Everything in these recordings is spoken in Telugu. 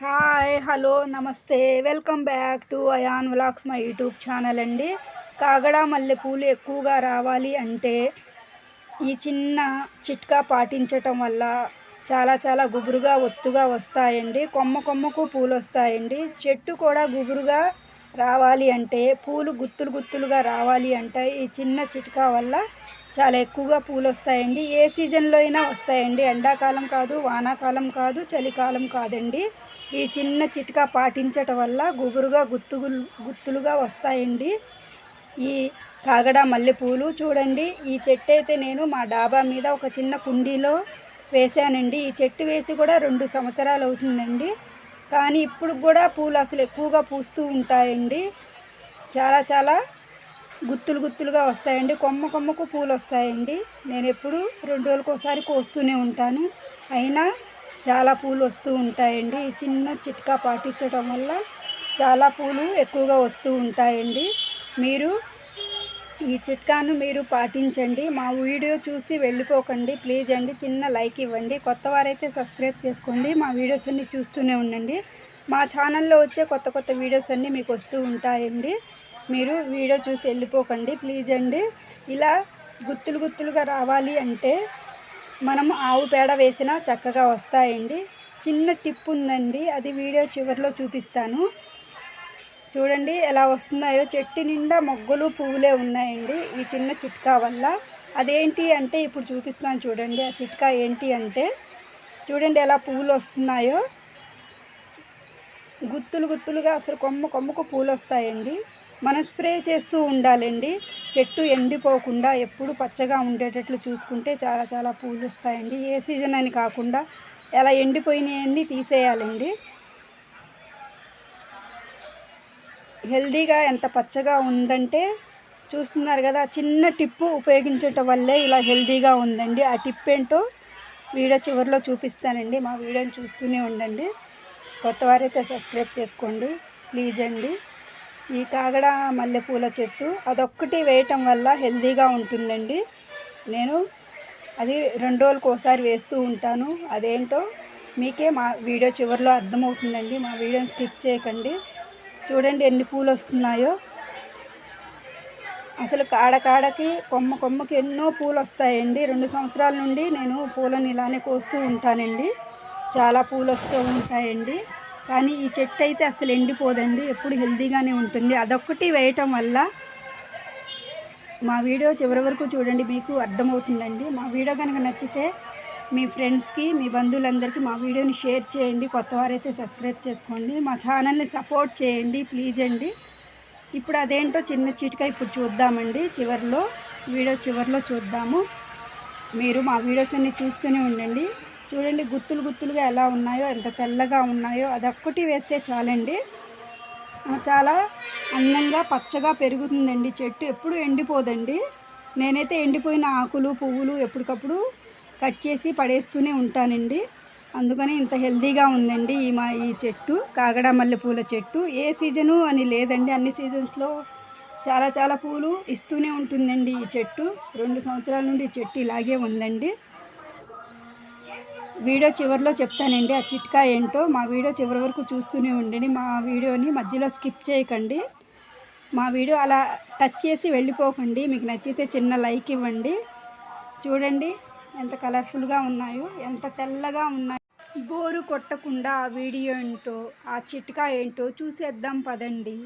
Hi hello namaste. Welcome back to Ayaan vlogs my YouTube channel అండి. కాగడ మల్లెపూలు ఎక్కువగా రావాలి అంటే ఈ చిన్న చిట్కా పాటించటం వల్ల చాలా చాలా గుబురుగా ఒత్తుగా వస్తాయండి. కొమ్మ కొమ్మకు పూలు వస్తాయండి చెట్టు కూడా గుబురుగా రావాలి అంటే పూలు గుత్తులు గుత్తులుగా రావాలి అంటే ఈ చిన్న చిట్కా వల్ల చాలా ఎక్కువగా పూలు వస్తాయండి ఏ సీజన్లో అయినా వస్తాయండి. ఎండాకాలం కాదు వానాకాలం కాదు చలికాలం కాదండి. ఈ చిన్న చిట్కా పాటించటం వల్ల గుబురుగా గుత్తు గుత్తులుగా వస్తాయండి. ఈ కాగడ మల్లెపూలు చూడండి. ఈ చెట్టు అయితే నేను మా డాబా మీద ఒక చిన్న కుండీలో వేశానండి. ఈ చెట్టు వేసి కూడా రెండు సంవత్సరాలు అవుతుందండి. కానీ ఇప్పుడు కూడా పూలు అసలు ఎక్కువగా పూస్తూ ఉంటాయండి. చాలా చాలా గుత్తులు గుత్తులుగా వస్తాయండి. కొమ్మ కొమ్మకు పూలు వస్తాయండి. నేను ఎప్పుడు రెండు రోజులకు ఒకసారి కోస్తూనే ఉంటాను. అయినా చాలా పూలు వస్తూ ఉంటాయండి. ఈ చిన్న చిట్కా పాటించడం వల్ల చాలా పూలు ఎక్కువగా వస్తూ ఉంటాయండి. మీరు ఈ చిట్కాను మీరు పాటించండి. మా వీడియో చూసి వెళ్ళిపోకండి. ప్లీజ్ అండి చిన్న లైక్ ఇవ్వండి. కొత్త వారైతే సబ్స్క్రైబ్ చేసుకోండి. మా వీడియోస్ అన్నీ చూస్తూనే ఉండండి. మా ఛానల్లో వచ్చే కొత్త కొత్త వీడియోస్ అన్నీ మీకు వస్తూ ఉంటాయండి. మీరు వీడియో చూసి వెళ్ళిపోకండి. ప్లీజ్ అండి. ఇలా గుత్తులు గుత్తులుగా రావాలి అంటే మనం ఆవు పేడ వేసినా చక్కగా వస్తాయండి. చిన్న టిప్ ఉందండి. అది వీడియో చివరిలో చూపిస్తాను. చూడండి ఎలా వస్తున్నాయో చెట్టు నిండా మొగ్గలు పువ్వులే ఉన్నాయండి ఈ చిన్న చిట్కా వల్ల. అదేంటి అంటే ఇప్పుడు చూపిస్తున్నాను చూడండి ఆ చిట్కా ఏంటి అంటే. చూడండి ఎలా పువ్వులు వస్తున్నాయో. గుత్తులు గుత్తులుగా అసలు కొమ్మ కొమ్మకు పూలు వస్తాయండి. మనం స్ప్రే చేస్తూ ఉండాలండి. చెట్టు ఎండిపోకుండా ఎప్పుడు పచ్చగా ఉండేటట్లు చూసుకుంటే చాలా చాలా పూలు వస్తాయండి. ఏ సీజన్ అని కాకుండా ఎలా ఎండిపోయినాయండి తీసేయాలండి. హెల్దీగా ఎంత పచ్చగా ఉందంటే చూస్తున్నారు కదా చిన్న టిప్పు ఉపయోగించటం వల్లే ఇలా హెల్దీగా ఉందండి. ఆ టిప్ ఏంటో వీడియో చివరిలో చూపిస్తానండి. మా వీడియోని చూస్తూనే ఉండండి. కొత్త వారైతే సబ్స్క్రైబ్ చేసుకోండి. ప్లీజ్ అండి. ఈ కాగడ మల్లెపూల చెట్టు అదొక్కటి వేయటం వల్ల హెల్దీగా ఉంటుందండి. నేను అది రెండు రోజులకు ఒకసారి వేస్తూ ఉంటాను. అదేంటో మీకే మా వీడియో చివరిలో అర్థమవుతుందండి. మా వీడియోని స్కిప్ చేయకండి. చూడండి ఎన్ని పూలు వస్తున్నాయో అసలు కాడ కాడకి కొమ్మ కొమ్మకి ఎన్నో పూలు వస్తాయండి రెండు సంవత్సరాల నుండి నేను పూలను ఇలానే కోస్తూ ఉంటానండి. చాలా పూలు వస్తూ ఉంటాయండి. కానీ ఈ చెట్టు అయితే అసలు ఎండిపోదండి. ఎప్పుడు హెల్తీగానే ఉంటుంది. అదొక్కటి వేయటం వల్ల మా వీడియో చివరి వరకు చూడండి మీకు అర్థమవుతుందండి. మా వీడియో కనుక నచ్చితే మీ ఫ్రెండ్స్కి మీ బంధువులందరికీ మా వీడియోని షేర్ చేయండి కొత్త వారైతే సబ్స్క్రైబ్ చేసుకోండి మా ఛానల్ని సపోర్ట్ చేయండి ప్లీజ్ అండి. ఇప్పుడు అదేంటో చిన్న చిటిక ఇప్పుడు చూద్దామండి. చివరిలో వీడియో చివరిలో చూద్దాము. మీరు మా వీడియోస్ అన్ని చూస్తూనే ఉండండి. చూడండి గుత్తులు గుత్తులుగా ఎలా ఉన్నాయో ఎంత తెల్లగా ఉన్నాయో అదొక్కటి వేస్తే చాలండి. చాలా అందంగా పచ్చగా పెరుగుతుందండి చెట్టు. ఎప్పుడు ఎండిపోదండి. నేనైతే ఎండిపోయిన ఆకులు పువ్వులు ఎప్పటికప్పుడు కట్ చేసి పడేస్తూనే ఉంటానండి. అందుకని ఇంత హెల్దీగా ఉందండి ఈ మా ఈ చెట్టు. కాగడ మల్లెపూల చెట్టు. ఏ సీజను అని లేదండి. అన్ని సీజన్స్లో చాలా చాలా పూలు ఇస్తూనే ఉంటుందండి ఈ చెట్టు. రెండు సంవత్సరాల నుండి ఈ చెట్టు ఇలాగే ఉందండి. వీడియో చివరిలో చెప్తానండి. ఆ చిట్కా ఏంటో మా వీడియో చివరి వరకు చూస్తూనే ఉండండి. మా వీడియోని మధ్యలో స్కిప్ చేయకండి. మా వీడియో అలా టచ్ చేసి వెళ్ళిపోకండి. మీకు నచ్చితే చిన్న లైక్ ఇవ్వండి. చూడండి. ఎంత కలర్ఫుల్గా ఉన్నాయో ఎంత తెల్లగా ఉన్నాయో. బోరు కొట్టకుండా ఆ వీడియో ఏంటో ఆ చిట్కా ఏంటో చూసేద్దాం పదండి.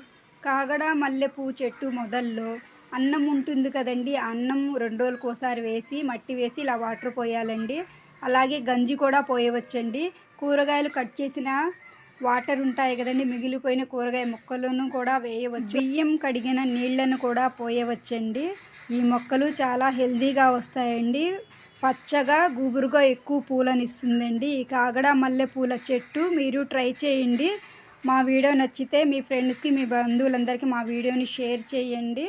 కాగడ మల్లెపూ చెట్టు మొదల్లో అన్నం ఉంటుంది కదండి అన్నం రెండు రోజులకు ఒకసారి వేసి మట్టి వేసి ఇలా వాటర్ పోయాలండి. అలాగే గంజి కూడా పోయవచ్చండి. కూరగాయలు కట్ చేసిన వాటర్ ఉంటాయి కదండి మిగిలిపోయిన కూరగాయ ముక్కలను కూడా వేయవచ్చు. బియ్యం కడిగిన నీళ్ళను కూడా పోయవచ్చండి. ఈ మొక్కలు చాలా హెల్తీగా వస్తాయండి. పచ్చగా గుబురుగా ఎక్కువ పూలనిస్తుందండి. ఈ కాగడ మల్లె పూల చెట్టు మీరు ట్రై చేయండి. మా వీడియో నచ్చితే మీ ఫ్రెండ్స్కి మీ బంధువులందరికీ మా వీడియోని షేర్ చేయండి.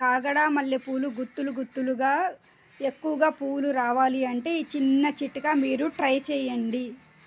కాగడ మల్లెపూలు గుత్తులు గుత్తులుగా ఎక్కువగా పూలు రావాలి అంటే ఈ చిన్న చిట్కా మీరు ట్రై చేయండి.